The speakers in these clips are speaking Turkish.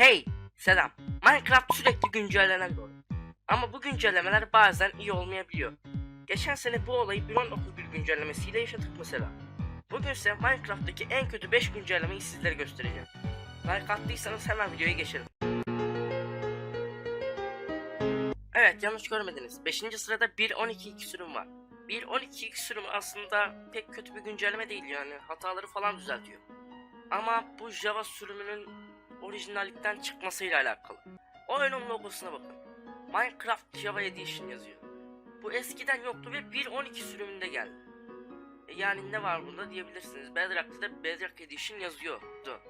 Hey, selam. Minecraft sürekli güncellenen bir oyun. Ama bu güncellemeler bazen iyi olmayabiliyor. Geçen sene bu olayı 1.9.1 güncellemesiyle yaşadık mesela. Bugün ise Minecraft'taki en kötü 5 güncellemeyi sizlere göstereceğim. Like attıysanız hemen videoya geçelim. Evet yanlış görmediniz. 5. sırada 1.12.2 sürüm var. 1.12.2 sürümü aslında pek kötü bir güncelleme değil yani hataları falan düzeltiyor. Ama bu Java sürümünün orijinallikten çıkmasıyla alakalı. Oyunun logosuna bakın. Minecraft Java Edition yazıyor. Bu eskiden yoktu ve 1.12 sürümünde geldi. E yani ne var bunda diyebilirsiniz. Bedrock'ta da Bedrock Edition yazıyordu.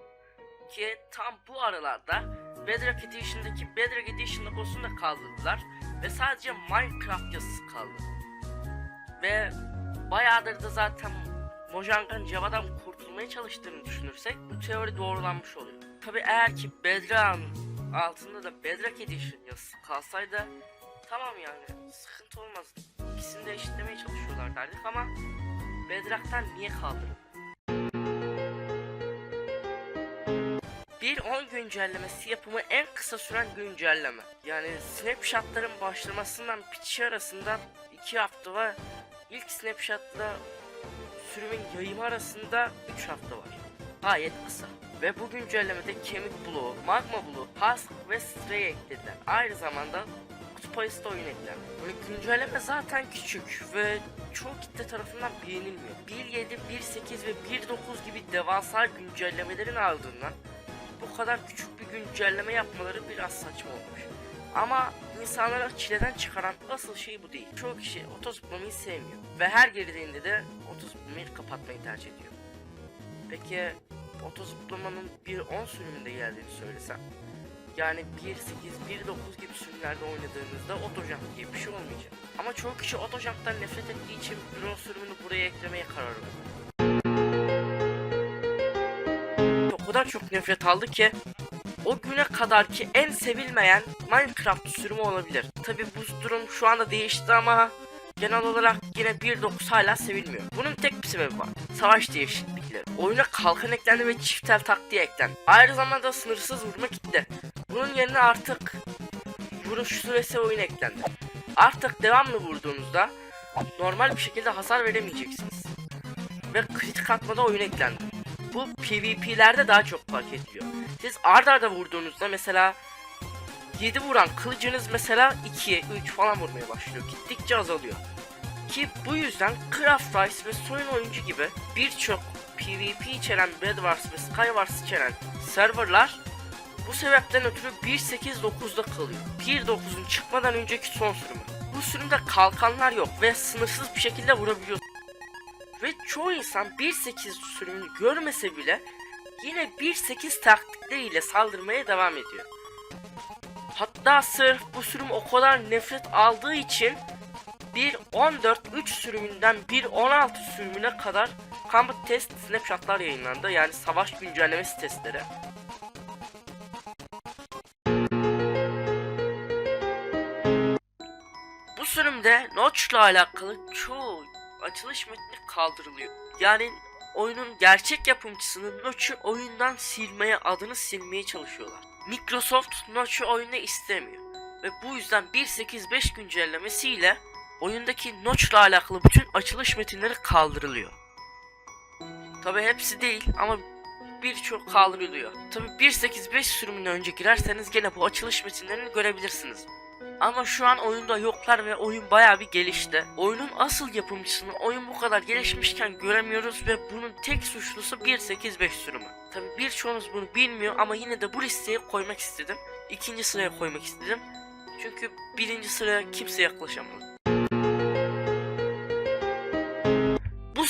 Ki tam bu aralarda Bedrock Edition'daki Bedrock Edition logosunu da kaldırdılar ve sadece Minecraft yazısı kaldı. Ve bayağıdır da zaten Mojang'ın Java'dan kurtulmaya çalıştığını düşünürsek bu teori doğrulanmış oluyor. Tabi eğer ki Bedrock'ın altında da Bedrock Edition kalsaydı tamam yani sıkıntı olmaz. İkisini de eşitlemeye çalışıyorlar derdik ama Bedrock'tan niye kaldırıldı? Bir 10 güncellemesi yapımı en kısa süren güncelleme. Yani snapshotların başlamasından pitch arasında 2 hafta var. İlk snapshotla sürümün yayımı arasında 3 hafta var. Gayet kısa. Ve bu güncellemede kemik bloğu, magma bloğu, husk ve stray eklediler. Aynı zamanda kutup ayısı da oyun eklendi. Güncelleme zaten küçük ve çoğu kitle tarafından beğenilmiyor. 1.7, 1.8 ve 1.9 gibi devasa güncellemelerin ardından bu kadar küçük bir güncelleme yapmaları biraz saçma olmuş. Ama insanlara çileden çıkaran asıl şey bu değil. Çoğu kişi otozıplamayı sevmiyor. Ve her geldiğinde de otozıplamayı kapatmayı tercih ediyor. Peki otozıplamanın 1.10 sürümünde geldiğini söylesem. Yani 1.8, 1.9 gibi sürümlerde oynadığınızda otojump diye bir şey olmayacak. Ama çoğu kişi otojump'tan nefret ettiği için 1.10 sürümünü buraya eklemeye karar verdi. O kadar çok nefret aldı ki o güne kadarki en sevilmeyen Minecraft sürümü olabilir. Tabi bu durum şu anda değişti ama genel olarak yine 1.9 hala sevilmiyor. Bunun tek bir sebebi var. Savaş değişiklikleri. Oyuna kalkan eklendi ve çiftel taktiği eklendi. Aynı zamanda sınırsız vurma gitti. Bunun yerine artık vuruş süresi oyun eklendi. Artık devamlı vurduğunuzda normal bir şekilde hasar veremeyeceksiniz. Ve kritik atmada oyun eklendi. Bu PvP'lerde daha çok fark ediliyor. Siz ard arda vurduğunuzda mesela 7 vuran kılıcınız mesela 2'ye 3 falan vurmaya başlıyor. Gittikçe azalıyor. Ki bu yüzden Craft Rise ve Soyun Oyuncu gibi birçok PvP içeren Bedwars ve Skywars içeren serverlar bu sebepten ötürü 1.8.9'da kalıyor. 1.9'un çıkmadan önceki son sürümü. Bu sürümde kalkanlar yok ve sınırsız bir şekilde vurabiliyorsunuz. Ve çoğu insan 1.8 sürümünü görmese bile yine 1.8 taktikleriyle saldırmaya devam ediyor. Hatta sırf bu sürüm o kadar nefret aldığı için 1.14.3 sürümünden 1.16 sürümüne kadar Combat Test Snapshot'lar yayınlandı. Yani savaş güncellemesi testleri. Bu sürümde Notch'la alakalı çoğu açılış metni kaldırılıyor. Yani oyunun gerçek yapımcısının Notch'u oyundan silmeye, adını silmeye çalışıyorlar. Microsoft Notch'u oyunda istemiyor. Ve bu yüzden 1.8.5 güncellemesiyle oyundaki Notch'la alakalı bütün açılış metinleri kaldırılıyor. Tabi hepsi değil ama birçok kaldırılıyor. Tabi 1.8.5 sürümünden önce girerseniz gene bu açılış metinlerini görebilirsiniz. Ama şu an oyunda yoklar ve oyun bayağı bir gelişti. Oyunun asıl yapımcısını oyun bu kadar gelişmişken göremiyoruz ve bunun tek suçlusu 1.8.5 sürümü. Tabi birçoğunuz bunu bilmiyor ama yine de bu listeye koymak istedim. İkinci sıraya koymak istedim. Çünkü birinci sıraya kimse yaklaşamadı.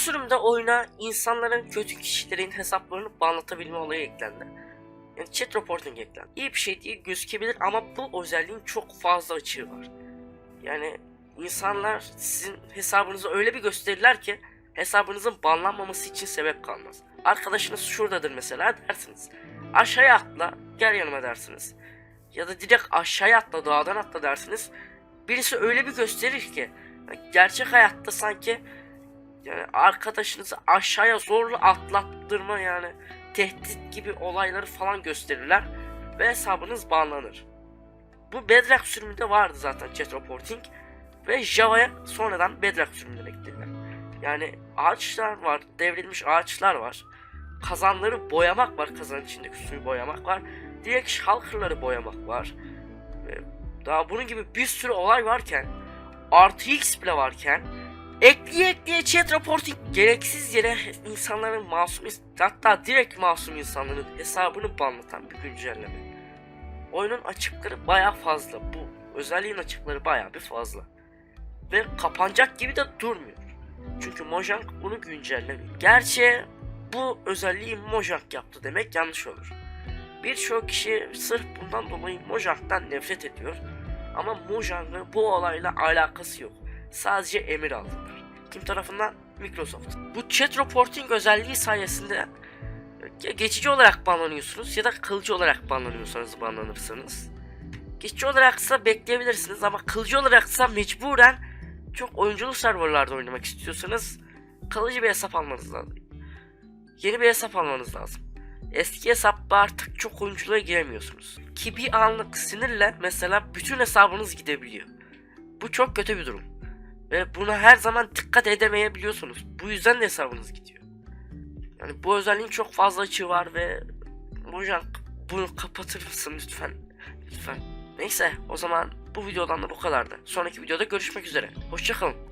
Sürümde oyuna insanların kötü kişilerin hesaplarını banlatabilme olayı eklendi. Yani chat reporting eklendi. İyi bir şey değil gözükebilir ama bu özelliğin çok fazla açığı var. Yani insanlar sizin hesabınızı öyle bir gösterirler ki hesabınızın banlanmaması için sebep kalmaz. Arkadaşınız şuradadır mesela dersiniz. Aşağıya atla gel yanıma dersiniz. Ya da direkt aşağıya atla dağdan atla dersiniz. Birisi öyle bir gösterir ki gerçek hayatta sanki yani arkadaşınızı aşağıya zorla atlattırma yani tehdit gibi olayları falan gösterirler. ve hesabınız banlanır. Bu Bedrock sürümünde vardı zaten chat reporting ve Java'ya sonradan Bedrock sürümünden eklediler. Yani ağaçlar var, devrilmiş ağaçlar var. Kazanları boyamak var, kazanın içindeki suyu boyamak var. Direkt shulker'ları boyamak var. Daha bunun gibi bir sürü olay varken, artı bile varken, ekleye ekleye chat reporting gereksiz yere insanların masum, hatta direkt masum insanların hesabını banlatan bir güncelleme. Oyunun açıkları baya fazla. Bu özelliğin açıkları baya bir fazla. Ve kapanacak gibi de durmuyor. Çünkü Mojang bunu güncellemiyor. Gerçi bu özelliği Mojang yaptı demek yanlış olur. Birçok kişi sırf bundan dolayı Mojang'dan nefret ediyor. Ama Mojang'ın bu olayla alakası yok. Sadece emir aldılar. Kim tarafından? Microsoft. Bu chat reporting özelliği sayesinde geçici olarak banlanıyorsunuz ya da kalıcı olarak banlanıyorsanız banlanırsınız. Geçici olaraksa bekleyebilirsiniz ama kalıcı olaraksa mecburen çok oyunculu serverlarda oynamak istiyorsanız kalıcı bir hesap almanız lazım. Yeni bir hesap almanız lazım. Eski hesapta artık çok oyunculuğa giremiyorsunuz. Ki bir anlık sinirle mesela bütün hesabınız gidebiliyor. Bu çok kötü bir durum. Ve buna her zaman dikkat edemeyebiliyorsunuz. Bu yüzden de hesabınız gidiyor. Yani bu özelliğin çok fazla açığı var ve Mojang bunu kapatır mısın lütfen? Lütfen. Neyse o zaman bu videodan da bu kadardı. Sonraki videoda görüşmek üzere. Hoşçakalın.